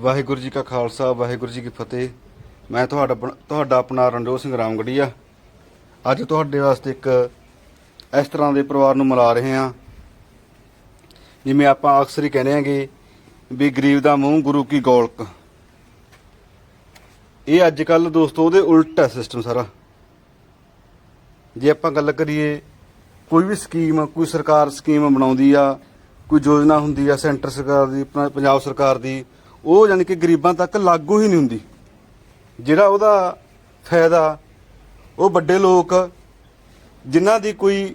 ਵਾਹਿਗੁਰੂ ਜੀ ਕਾ ਖਾਲਸਾ, ਵਾਹਿਗੁਰੂ ਜੀ ਕੀ ਫਤਿਹ। ਮੈਂ ਤੁਹਾਡਾ ਆਪਣਾ- ਤੁਹਾਡਾ ਆਪਣਾ ਰਣਜੋਤ ਸਿੰਘ ਰਾਮਗੜੀਆ। ਅੱਜ ਤੁਹਾਡੇ ਵਾਸਤੇ ਇੱਕ ਇਸ ਤਰ੍ਹਾਂ ਦੇ ਪਰਿਵਾਰ ਨੂੰ ਮਿਲਾ ਰਹੇ ਹਾਂ, ਜਿਵੇਂ ਆਪਾਂ ਅਕਸਰ ਹੀ ਕਹਿੰਦੇ ਆਂਗੇ ਵੀ ਗਰੀਬ ਦਾ ਮੂੰਹ, ਗੁਰੂ ਕੀ ਗੋਲਕ। ਇਹ ਅੱਜ ਕੱਲ ਦੋਸਤੋ, ਉਹਦੇ ਉਲਟ ਹੈ ਸਿਸਟਮ ਸਾਰਾ। ਜੇ ਆਪਾਂ ਗੱਲ ਕਰੀਏ, ਕੋਈ ਵੀ ਸਕੀਮ, ਕੋਈ ਸਰਕਾਰ ਸਕੀਮ ਬਣਾਉਂਦੀ ਆ, ਕੋਈ ਯੋਜਨਾ ਹੁੰਦੀ ਆ, ਸੈਂਟਰ ਸਰਕਾਰ ਦੀ ਪੰਜਾਬ ਸਰਕਾਰ ਦੀ ਉਹ ਯਾਨੀ ਕਿ ਗਰੀਬਾਂ ਤੱਕ ਲਾਗੂ ਹੀ ਨਹੀਂ ਹੁੰਦੀ। ਜਿਹੜਾ ਉਹਦਾ ਫਾਇਦਾ, ਉਹ ਵੱਡੇ ਲੋਕ, ਜਿਨ੍ਹਾਂ ਦੀ ਕੋਈ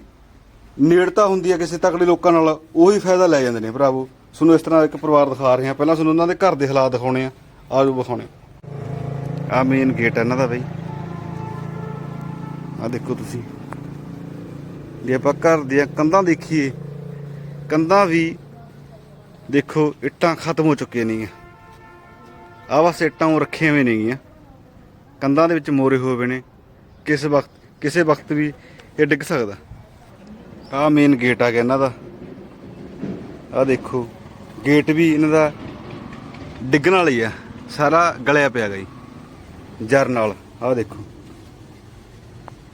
ਨੇੜਤਾ ਹੁੰਦੀ ਹੈ ਕਿਸੇ ਤਕੜੇ ਲੋਕਾਂ ਨਾਲ, ਉਹੀ ਫਾਇਦਾ ਲੈ ਜਾਂਦੇ ਨੇ ਭਰਾਵੋ। ਤੁਹਾਨੂੰ ਇਸ ਤਰ੍ਹਾਂ ਇੱਕ ਪਰਿਵਾਰ ਦਿਖਾ ਰਹੇ ਹਾਂ। ਪਹਿਲਾਂ ਤੁਹਾਨੂੰ ਉਹਨਾਂ ਦੇ ਘਰ ਦੇ ਹਾਲਾਤ ਦਿਖਾਉਣੇ ਆ। ਆਜੋ ਵਿਖਾਉਣੇ ਆ। ਮੇਨ ਗੇਟ ਹੈ ਇਹਨਾਂ ਦਾ ਬਈ। ਆ ਦੇਖੋ ਤੁਸੀਂ। ਜੇ ਆਪਾਂ ਘਰ ਦੀਆਂ ਕੰਧਾਂ ਦੇਖੀਏ, ਕੰਧਾਂ ਵੀ ਦੇਖੋ, ਇੱਟਾਂ ਖਤਮ ਹੋ ਚੁੱਕੀਆਂ ਨੇਗੀਆਂ। ਆਹ ਬਸ ਇੱਟਾਂ ਉਹ ਰੱਖੀਆਂ ਹੋਈਆਂ ਨੇਗੀਆਂ ਕੰਧਾਂ ਦੇ ਵਿੱਚ ਮੋਰੇ ਹੋਏ ਹੋਏ ਨੇ। ਕਿਸ ਵਕਤ, ਕਿਸੇ ਵਕਤ ਵੀ ਇਹ ਡਿੱਗ ਸਕਦਾ। ਆਹ ਮੇਨ ਗੇਟ ਆ ਗਿਆ ਇਹਨਾਂ ਦਾ। ਆਹ ਦੇਖੋ ਗੇਟ ਵੀ ਇਹਨਾਂ ਦਾ ਡਿੱਗਣ ਵਾਲੀ ਆ। ਸਾਰਾ ਗਲਿਆ ਪਿਆ ਗਾ ਜੀ, ਜਰ ਨਾਲ। ਆਹ ਦੇਖੋ।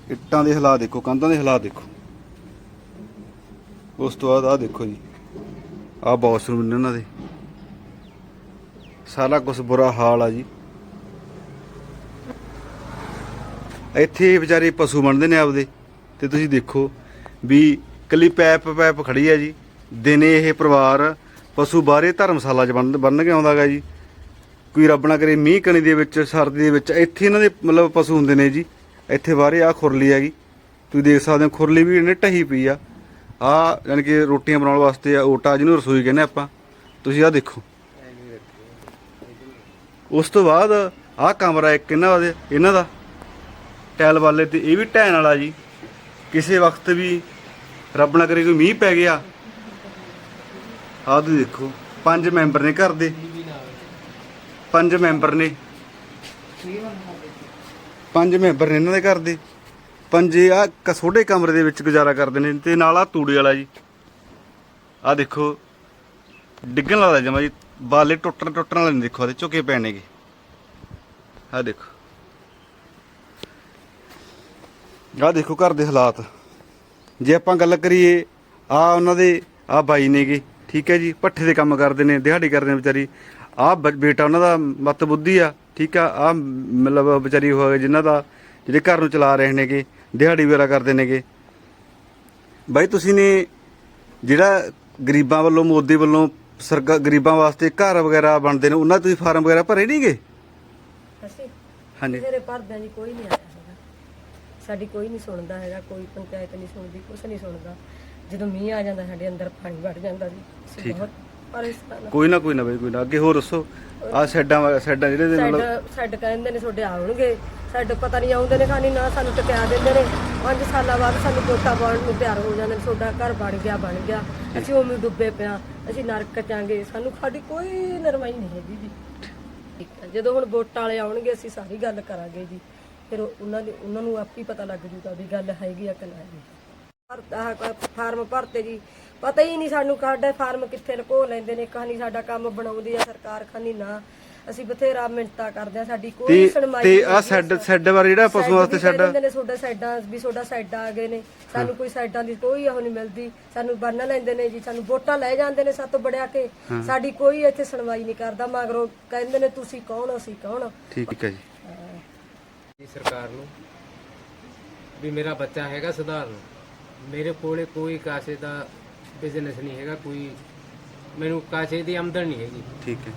ਇੱਟਾਂ ਦੇ ਹਾਲਾਤ ਦੇਖੋ, ਕੰਧਾਂ ਦੇ ਹਾਲਾਤ ਦੇਖੋ। ਉਸ ਤੋਂ ਬਾਅਦ ਆਹ ਦੇਖੋ ਜੀ, ਆਹ ਬਾਥਰੂਮ ਨੇ ਉਹਨਾਂ ਦੇ। ਸਾਰਾ ਕੁਝ ਬੁਰਾ ਹਾਲ ਆ ਜੀ। ਇੱਥੇ ਵਿਚਾਰੇ ਪਸ਼ੂ ਬਣਦੇ ਨੇ ਆਪਦੇ, ਤੇ ਤੁਸੀਂ ਦੇਖੋ ਵੀ ਕੱਲੀ ਪੈਪ ਪੈਪ ਖੜੀ ਆ ਜੀ। ਦਿਨੇ ਇਹ ਪਰਿਵਾਰ ਪਸ਼ੂ ਬਾਹਰੇ ਧਰਮਸ਼ਾਲਾ 'ਚ ਬੰਨ ਬੰਨ ਕੇ ਆਉਂਦਾਗਾ ਜੀ। ਕੋਈ ਰੱਬ ਨਾ ਕਰੇ ਮੀਂਹ ਕਣੀ ਦੇ ਵਿੱਚ, ਸਰਦੀ ਦੇ ਵਿੱਚ, ਇੱਥੇ ਇਹਨਾਂ ਦੇ ਮਤਲਬ ਪਸ਼ੂ ਹੁੰਦੇ ਨੇ ਜੀ। ਇੱਥੇ ਬਾਹਰੇ ਆ ਖੁਰਲੀ ਹੈਗੀ। ਤੁਸੀਂ ਦੇਖ ਸਕਦੇ ਹੋ ਖੁਰਲੀ ਵੀ ਇਹਨੇ ਢਹੀ ਪਈ ਆ। ਆ ਯਾਨੀ ਕਿ ਰੋਟੀਆਂ ਬਣਾਉਣ ਵਾਸਤੇ ਆ ਓਟਾ ਜਿਹਨੂੰ ਰਸੋਈ ਕਹਿੰਦੇ ਆਪਾਂ। ਤੁਸੀਂ ਆ ਦੇਖੋ। ਉਸ ਤੋਂ ਬਾਅਦ ਆਹ ਕਮਰਾ ਇੱਕ ਇਹਨਾਂ ਦਾ ਇਹਨਾਂ ਦਾ। ਟੈਲ ਵਾਲੇ ਤੇ ਇਹ ਵੀ ਢਹਿਣ ਵਾਲਾ ਜੀ। ਕਿਸੇ ਵਕਤ ਵੀ ਰੱਬ ਨਾ ਕਰੇ ਕੋਈ ਮੀਂਹ ਪੈ ਗਿਆ। ਆਹ ਤੁਸੀਂ ਦੇਖੋ, ਪੰਜ ਮੈਂਬਰ ਨੇ ਘਰ ਦੇ। ਪੰਜ ਮੈਂਬਰ ਨੇ। ਪੰਜ ਮੈਂਬਰ ਨੇ ਇਹਨਾਂ ਦੇ ਘਰ ਦੇ। ਪੰਜੇ ਆ ਛੋਟੇ ਕਮਰੇ ਦੇ ਵਿੱਚ ਗੁਜ਼ਾਰਾ ਕਰਦੇ ਨੇ ਤੇ ਨਾਲ ਆ ਤੂੜੀ ਵਾਲਾ ਜੀ। ਆ ਦੇਖੋ, ਡਿੱਗਣ ਵਾਲਾ ਜਮਾ ਜੀ ਬਾਲੇ ਟੁੱਟਣ ਟੁੱਟਣ ਵਾਲੇ ਨਹੀਂ ਦੇਖੋ ਇਹਦੇ ਝੁਕੇ ਪਏ ਨੇਗੇ ਆ ਦੇਖੋ। ਆ ਦੇਖੋ ਘਰ ਦੇ ਹਾਲਾਤ। ਜੇ ਆਪਾਂ ਗੱਲ ਕਰੀਏ ਆ ਉਹਨਾਂ ਦੇ ਆ ਬਾਈ ਨੇਗੇ ਠੀਕ ਹੈ ਜੀ ਪੱਠੇ ਦੇ ਕੰਮ ਕਰਦੇ ਨੇ, ਦਿਹਾੜੀ ਕਰਦੇ ਨੇ ਵਿਚਾਰੀ। ਆ ਬੇਟਾ ਉਹਨਾਂ ਦਾ ਮਤ ਬੁੱਧੀ ਆ, ਠੀਕ ਆ ਆ ਮਤਲਬ ਵਿਚਾਰੀ ਹੋ ਜਿਨ੍ਹਾਂ ਦਾ, ਜਿਹੜੇ ਘਰ ਨੂੰ ਚਲਾ ਰਹੇ ਨੇਗੇ ਦਿਹਾੜੀ ਵਗੈਰਾ ਕਰਦੇ ਨੇਗੇ ਬਾਈ ਤੁਸੀਂ ਨੇ ਜਿਹੜਾ ਗਰੀਬਾਂ ਵੱਲੋਂ, ਮੋਦੀ ਵੱਲੋਂ ਸਰਕਾਰ ਗਰੀਬਾਂ ਵਾਸਤੇ ਘਰ ਵਗੈਰਾ ਬਣਦੇ ਨੇ ਉਹਨਾਂ ਦੇ ਤੁਸੀਂ ਫਾਰਮ ਵਗੈਰਾ ਭਰੇ ਨਹੀਂਗੇ ਅਸੀਂ ਹਾਂਜੀ। ਮੇਰੇ ਭਰਦਿਆਂ ਜੀ ਕੋਈ ਨਹੀਂ ਆਇਆ ਹੈਗਾ। ਸਾਡੀ ਕੋਈ ਨਹੀਂ ਸੁਣਦਾ ਹੈਗਾ ਕੋਈ ਪੰਚਾਇਤ ਨਹੀਂ ਸੁਣਦੀ ਕੁਛ ਨਹੀਂ ਸੁਣਦਾ। ਜਦੋਂ ਮੀਂਹ ਆ ਜਾਂਦਾ ਸਾਡੇ ਅੰਦਰ ਪਾਣੀ ਵੜ ਜਾਂਦਾ ਜੀ। ਅਸੀਂ ਠੀਕ। ਬਹੁਤ ਪਰੇਸ਼ਾਨ ਕੋਈ ਨਾ ਕੋਈ ਨਾ ਬਾਈ ਕੋਈ ਨਾ। ਅੱਗੇ ਹੋਰ ਦੱਸੋ। ਆ ਸੈਡਾਂ ਸੈਡਾਂ ਜਿਹੜੇ ਦੇ ਮਤਲਬ ਸਾਡਾ ਸਾਡੇ ਕਹਿੰਦੇ ਨੇ ਤੁਹਾਡੇ ਆਉਣਗੇ। ਸਾਡੇ ਪਤਾ ਨਹੀਂ ਆਉਂਦੇ ਨੇ ਖਾਣੀ ਨਾ ਸਾਨੂੰ ਟਕਿਆ ਦਿੰਦੇ ਨੇ। 5 ਸਾਲਾਂ ਬਾਅਦ ਸਾਨੂੰ ਵੋਟਾਂ ਪਾਉਣ ਨੂੰ ਤਿਆਰ ਹੋ ਜਾਂਦੇ ਨੇ। ਤੁਹਾਡਾ ਘਰ ਬਣ ਗਿਆ ਬਣ ਗਿਆ। ਅਸੀਂ ਉਵੇਂ ਡੁੱਬੇ ਪਿਆ ਅਸੀਂ ਨਰਕ ਚਾਂਗੇ ਸਾਨੂੰ ਸਾਡੀ ਕੋਈ ਨਰਮਾਈ ਨਹੀਂ ਹੈਗੀ ਜੀ। ਠੀਕ ਹੈ। ਜਦੋਂ ਹੁਣ ਵੋਟਾਂ ਵਾਲੇ ਆਉਣਗੇ, ਅਸੀਂ ਸਾਰੀ ਗੱਲ ਕਰਾਂਗੇ ਜੀ। ਫਿਰ ਉਹਨਾਂ ਦੇ, ਉਹਨਾਂ ਨੂੰ ਆਪ ਹੀ ਪਤਾ ਲੱਗ ਜੂਗਾ ਵੀ ਗੱਲ ਹੈਗੀ ਆ ਕਿ ਨਹੀਂ ਹੈਗੀ। ਭਰ- ਫਾਰਮ ਭਰਤੇ ਜੀ। ਪਤਾ ਹੀ ਨਹੀਂ ਸਾਨੂੰ ਸਾਡੇ ਫਾਰਮ ਕਿੱਥੇ ਲਕੋ ਲੈਂਦੇ ਨੇ, ਕਹਾਣੀ ਸਾਡਾ ਕੰਮ ਬਣਾਉਂਦੀ ਆ, ਸਰਕਾਰ ਖਾਨੀ ਨਾ। ਅਸੀਂ ਬਥੇਰਾ ਮਿੰਟਾਂ ਕਰਦੇ ਆ ਸਾਡੀ ਕੋਈ ਤੇ ਸੁਣਵਾਈ ਤੇ ਆ। ਸੈਡ ਸੈਡ ਬਾਰੇ ਜਿਹੜਾ ਪਸ਼ੂ ਵਾਸਤੇ ਸੈੱਡ ਸੈਡ ਕਹਿੰਦੇ ਨੇ ਤੁਹਾਡਾ ਸਾਈਡਾਂ ਵੀ ਤੁਹਾਡਾ ਸਾਈਡਾਂ ਆ ਗਏ ਨੇ। ਸਾਨੂੰ ਕੋਈ ਸਾਈਡਾਂ ਦੀ ਕੋਈ ਉਹ ਨਹੀਂ ਮਿਲਦੀ। ਸਾਨੂੰ ਬੰਨ ਲੈਂਦੇ ਨੇ ਜੀ ਸਾਨੂੰ ਵੋਟਾਂ ਲੈ ਜਾਂਦੇ ਨੇ ਸਾਤੋਂ ਬੜਿਆ ਕੇ। ਸਾਡੀ ਕੋਈ ਇੱਥੇ ਸੁਣਵਾਈ ਨਹੀਂ ਕਰਦਾ ਮਗਰੋਂ ਕਹਿੰਦੇ ਨੇ ਤੁਸੀਂ ਕੌਣ ਅਸੀਂ ਕੌਣ ਠੀਕ ਹੈ ਜੀ। ਜੀ ਸਰਕਾਰ ਨੂੰ ਵੀ ਮੇਰਾ ਬੱਚਾ ਹੈਗਾ ਸਧਾਰਨ। ਮੇਰੇ ਕੋਲੇ ਕੋਈ ਕਾਸੇ ਦਾ ਬਿਜ਼ਨਸ ਨਹੀਂ ਹੈਗਾ ਕੋਈ ਮੈਨੂੰ ਕਾਸੇ ਦੀ ਆਮਦਨ ਨਹੀਂ ਹੈਗੀ। ਠੀਕ ਹੈ।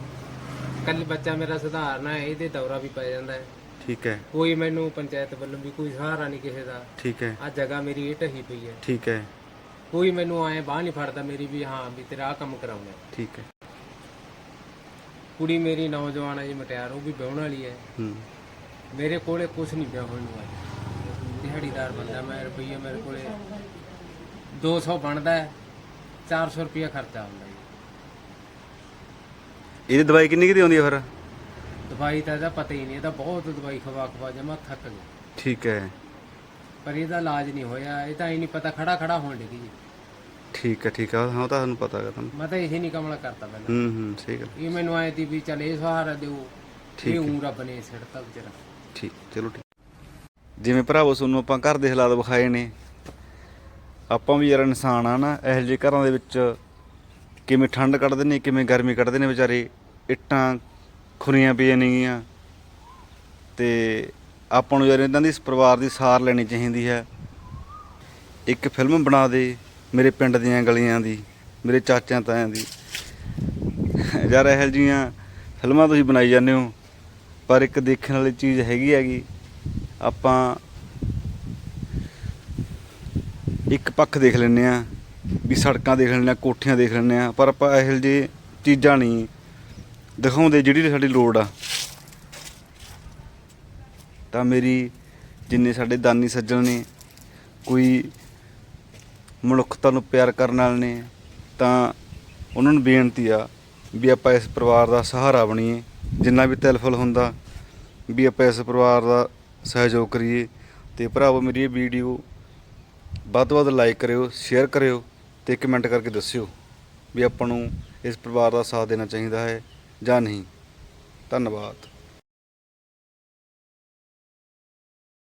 ਕੱਲ ਬੱਚਾ ਮੇਰਾ ਸਧਾਰਨ ਹੈ ਇਹਦੇ ਦੌਰਾ ਵੀ ਪੈ ਜਾਂਦਾ ਹੈ। ਠੀਕ ਹੈ। ਕੋਈ ਮੈਨੂੰ ਪੰਚਾਇਤ ਵੱਲੋਂ ਵੀ ਕੋਈ ਸਹਾਰਾ ਨਹੀਂ ਕਿਸੇ ਦਾ। ਠੀਕ ਹੈ। ਆ ਜਗ੍ਹਾ ਮੇਰੀ ਇਹ ਢਹੀ ਪਈ ਹੈ। ਠੀਕ ਹੈ। ਕੋਈ ਮੈਨੂੰ ਆਏ ਬਾਹ ਨਹੀਂ ਫੜਦਾ ਮੇਰੀ ਵੀ ਹਾਂ ਵੀ ਤੇਰਾ ਆਹ ਕੰਮ ਕਰਾਉਣਾ ਠੀਕ ਹੈ। ਕੁੜੀ ਮੇਰੀ ਨੌਜਵਾਨ ਹੈ ਜੀ ਮਟਿਆਰ ਉਹ ਵੀ ਵਿਆਹਣ ਵਾਲੀ ਹੈ। ਹੂੰ। ਮੇਰੇ ਕੋਲੇ ਕੁਝ ਨਹੀਂ ਪਿਆ ਹੋਣ ਨੂੰ ਅੱਜ। ਦਿਹਾੜੀਦਾਰ ਬੰਦਾ ਮੈਂ ਰੁਪਈਆ ਮੇਰੇ ਕੋਲੇ 200 ਬਣਦਾ ਹੈ 400 ਰੁਪਈਆ ਖਰਚਾ ਹੁੰਦਾ ਜੀ ਇਹਦੀ ਦਵਾਈ ਕਿੰਨੀ ਕੁ ਦੀ ਆਉਂਦੀ ਹੈ ਫਿਰ? ਦਵਾਈ ਤਾਂ ਇਹਦਾ ਪਤਾ ਹੀ ਨਹੀਂ ਇਹਦਾ ਬਹੁਤ ਦਵਾਈ ਖਵਾ ਖਵਾ ਜਮਾ ਥੱਕ ਗਿਆ ਠੀਕ ਹੈ। ਪਰ ਇਹਦਾ ਇਲਾਜ ਨਹੀਂ ਹੋਇਆ ਇਹ ਤਾਂ ਹੀ ਨਹੀਂ ਪਤਾ ਖੜਾ ਖੜਾ ਹੋਣ ਲੱਗੀ ਜੀ। ਠੀਕ ਹੈ ਠੀਕ ਹੈ ਹਾਂ ਉਹ ਤਾਂ ਤੁਹਾਨੂੰ ਪਤਾ ਹੈ ਤੁਹਾਨੂੰ। ਮੈਂ ਤਾਂ ਇਹੀ ਨਹੀਂ ਕਮਲਾ ਕਰਤਾ ਪਹਿਲਾਂ। ਹੂੰ ਹੂੰ ਸਹੀ ਗੱਲ। ਇਹ ਮੈਨੂੰ ਆਏ ਤੀ ਵੀ ਚੱਲ ਇਹ ਸਹਾਰਾ ਦਿਓ ਠੀਕ ਇਹ ਹੈ। ਉਂ ਰੱਬ ਨੇ ਛੱਡਤਾ ਵਿਚਾਰਾ। ਠੀਕ ਚਲੋ ਠੀਕ। ਜਿਵੇਂ ਭਰਾਵੋ ਤੁਹਾਨੂੰ ਆਪਾਂ ਘਰ ਦੇ ਹਾਲਾਤ ਵਿਖਾਏ ਨੇ। ਆਪਾਂ ਵੀ ਯਾਰ ਇਨਸਾਨ ਆ ਨਾ ਇਹੋ ਜਿਹੇ ਘਰਾਂ ਦੇ ਵਿੱਚ ਕਿਵੇਂ ਠੰਡ ਕੱਢਦੇ ਨੇ, ਕਿਵੇਂ ਗਰਮੀ ਕੱਢਦੇ ਨੇ ਵਿਚਾਰੇ, ਇੱਟਾਂ ਖੁਰੀਆਂ ਪਈਆਂ ਨੇਗੀਆਂ। ਤੇ ਆਪਾਂ ਨੂੰ ਯਾਰ ਇਹਨਾਂ ਦੀ ਇਸ ਪਰਿਵਾਰ ਦੀ ਸਾਰ ਲੈਣੀ ਚਾਹੀਦੀ ਹੈ। ਇੱਕ ਫਿਲਮ ਬਣਾ ਦੇ ਮੇਰੇ ਪਿੰਡ ਦੀਆਂ ਗਲੀਆਂ ਦੀ, ਮੇਰੇ ਚਾਚਿਆਂ ਤਾਇਆਂ ਦੀ। ਯਾਰ ਇਹੋ ਜਿਹੀਆਂ ਫਿਲਮਾਂ ਤੁਸੀਂ ਬਣਾਈ ਜਾਂਦੇ ਹੋ, ਪਰ ਇੱਕ ਦੇਖਣ ਵਾਲੀ ਚੀਜ਼ ਹੈਗੀ ਹੈਗੀ, ਆਪਾਂ ਇੱਕ ਪੱਖ ਦੇਖ ਲੈਂਦੇ ਆ ਵੀ ਸੜਕਾਂ ਦੇਖ ਲੈਂਦੇ ਆ ਕੋਠੀਆਂ ਦੇਖ ਲੈਂਦੇ ਆ ਪਰ ਆਪਾਂ ਇਹੋ ਜਿਹੇ ਚੀਜ਼ਾਂ ਨਹੀਂ ਦਿਖਾਉਂਦੇ ਜਿਹੜੀ ਸਾਡੀ ਲੋੜ ਆ। ਤਾਂ ਮੇਰੀ ਜਿੰਨੇ ਸਾਡੇ ਦਾਨੀ ਸੱਜਣ ਨੇ, ਕੋਈ ਮਨੁੱਖਤਾ ਨੂੰ ਪਿਆਰ ਕਰਨ ਵਾਲੇ ਨੇ, ਤਾਂ ਉਹਨਾਂ ਨੂੰ ਬੇਨਤੀ ਆ ਵੀ ਆਪਾਂ ਇਸ ਪਰਿਵਾਰ ਦਾ ਸਹਾਰਾ ਬਣੀਏ, ਜਿੰਨਾ ਵੀ ਤਿਲਫਲ ਹੁੰਦਾ, ਵੀ ਆਪਾਂ ਇਸ ਪਰਿਵਾਰ ਦਾ ਸਹਿਯੋਗ ਕਰੀਏ। ਤੇ ਭਰਾਵੋ, ਮੇਰੀ ਇਹ ਵੀਡੀਓ ਵੱਧ ਤੋਂ ਵੱਧ ਲਾਈਕ ਕਰਿਓ ਸ਼ੇਅਰ ਕਰਿਓ। ਤੇ ਕਮੈਂਟ ਕਰਕੇ ਦੱਸਿਓ ਵੀ ਆਪਾਂ ਨੂੰ ਇਸ ਪਰਿਵਾਰ ਦਾ ਸਾਥ ਦੇਣਾ ਚਾਹੀਦਾ ਹੈ ਜਾਂ ਨਹੀਂ। ਧੰਨਵਾਦ।